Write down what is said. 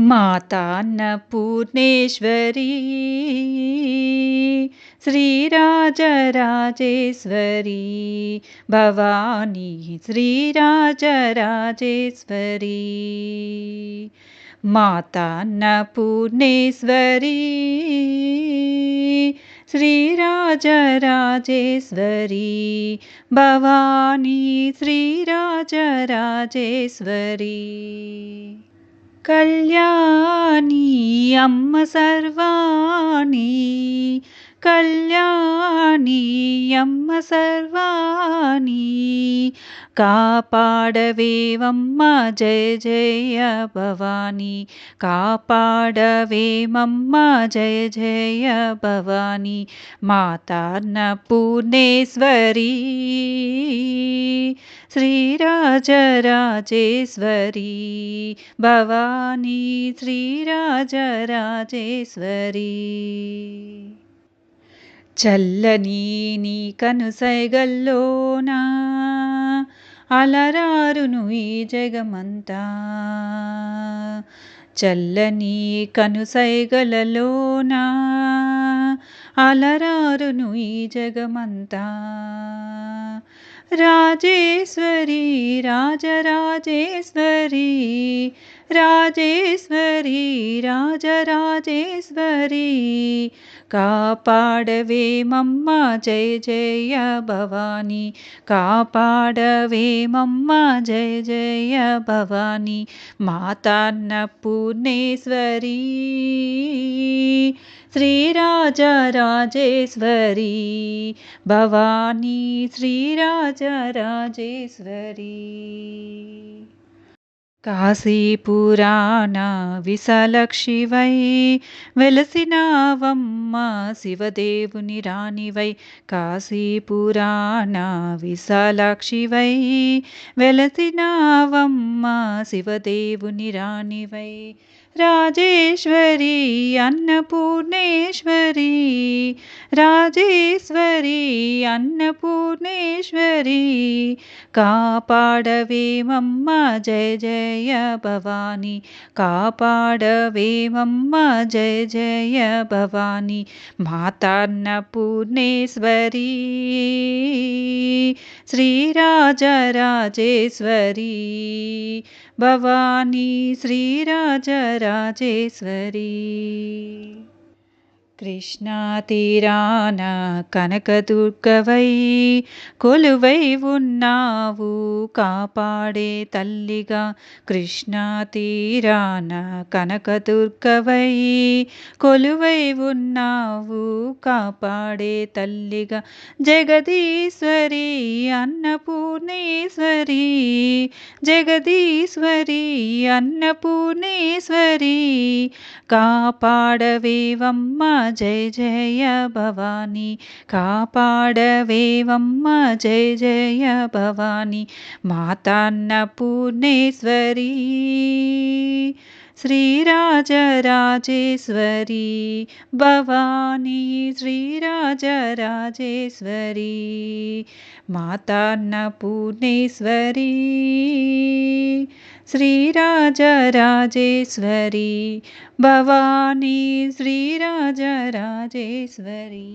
माता न पूर्णेश्वरि। श्रीराजराजेश्वरि। भवानी श्रीराजराजेश्वरी। माता न पूर्णेश्वरि। श्रीराजराजेश्वरि। भवानी श्रीराजराजेश्वरी। కళ్యాణి అమ్మ సర్వాణి కళ్యాణి. అమ్మ సర్వాణి. కాపాడవేవమ్మ జయ జయ భవాని. కాపాడవేమమ్మ జయ జయ భవాని. మాతాన్నపూర్ణేశ్వరీ శ్రీరాజరాజేశ్వరీ. భవానీ శ్రీరాజరాజేశ్వరీ. చల్లని నీ కనుసైగల్లోనా అలరారును ఈ జగమంతా. చల్లని కనుసైగలలోనా అలరారును ఈ జగమంతా. राजेश्वरी राजराजेश्वरी राजेश्वरी राजराजेश्वरी कापाडवे मम्मा जय जय भवानी कापाडवे मम्मा जय जय भवानी मातान्नपूर्णेश्वरि श्रीराजराजेश्वरी। भवानी श्रीराजराजेश्वरी। కాశీపురాణ విశాలక్షివై వెలసినావమ్మ శివదేవుని రాణివై కాశీపురాణ విశాలాక్షివై వెలసినావమ్మ శివదేవుని రాణివై రాజేశ్వరి అన్నపూర్ణేశ్వరి రాజేశ్వరి అన్నపూర్ణేశ్వరి కాపాడవేమమ్మ జయ జయ जय भवानी कापाडवे मम्म जय जय भवानी मातान्नपूर्णेश्वरी। श्रीराजराजेश्वरी भवानी श्रीराजराजेश्वरी। కృష్ణాతీరాన కనకదుర్గవై కొలువై ఉన్నావు కాపాడే తల్లిగా కృష్ణా తీరాన కనకదుర్గవై కొలువై ఉన్నావు కాపాడే తల్లిగా జగదీశ్వరి అన్నపూర్ణేశ్వరి జగదీశ్వరి అన్నపూర్ణేశ్వరి కాపాడవేవమ్మ జయ జయ భవాని. కాపాడవేవమ్మ జయ జయ భవాని. మాతాన్న పూర్ణేశ్వరి శ్రీరాజరాజేశ్వరి. భవానీ శ్రీరాజరాజేశ్వరి. మాతన్న పూర్ణేశ్వరి శ్రీరాజరాజేశ్వరి భవానీ శ్రీరాజరాజేశ్వరి.